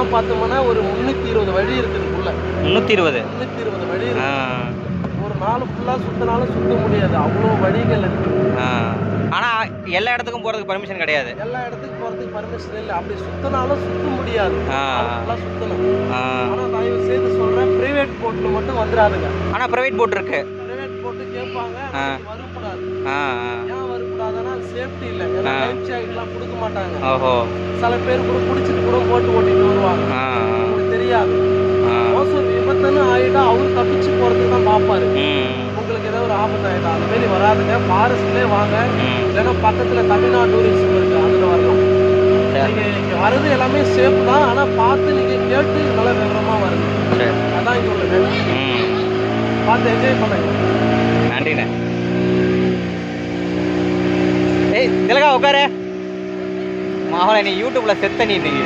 ரோடெல்லாம் பார்த்தோம்னா ஒரு முந்நூற்றி இருபது வழி இருக்குதுக்குள்ள முந்நூற்றி இருபது? முந்நூற்றி இருபது வழி ஒரு நாள் ஃபுல்லாக சுற்றினாலும் சுத்த முடியாது. அவ்வளோ வழிகள் இருக்கு. ஆனால் எல்லா இடத்துக்கும் போகிறதுக்கு பர்மிஷன் கிடையாது. எல்லா இடத்துக்கும் போகிறதுக்கு பர்மிஷன் இல்லை. அப்படி சுற்றினாலும் சுத்த முடியாது. ஃபுல்லாக சுற்றணும் ஆனால் தயவு செய்து சொல்கிறேன் ப்ரைவேட் போட்டில் மட்டும் வந்துடாதுங்க. ஆனால் ப்ரைவேட் போட் இருக்கு. ப்ரைவேட் போட்டு கேட்பாங்க. வரக்கூடாது சேஃப்டி இல்லை. லைஃப் ஜாக்கெட்லாம் கொடுக்க மாட்டாங்க. ஓஹோ. சில பேர் கூட பிடிச்சிட்டு கூட போட்டு ஓட்டிட்டு வருவாங்க. உங்களுக்கு தெரியாது. மோசம் விபத்துன்னு ஆகிட்டா அவர் தப்பிச்சு போகிறதுக்கு தான் பார்ப்பாரு உங்களுக்கு ஏதோ ஒரு ஆபத்து ஆகிட்டா அந்த மாரி வராதுங்க. ஃபாரஸ்ட்லேயே வாங்க. இல்லைன்னா பக்கத்தில் தமிழ்நாடு டூரிசம் இருக்கு. அதில் வரலாம். நீங்கள் இங்கே வர்றது எல்லாமே சேஃப் தான். ஆனால் பார்த்து நீங்கள் கேட்டு நல்லா விவரமாக சரி. அதான் இங்கே ம். பார்த்து என்ஜாய் பண்ணுங்க. நன்றிண்ணே. திலகா உட்காரு. மாவளை நீ யூடியூப்ல செத்த நீ இன்னைக்கு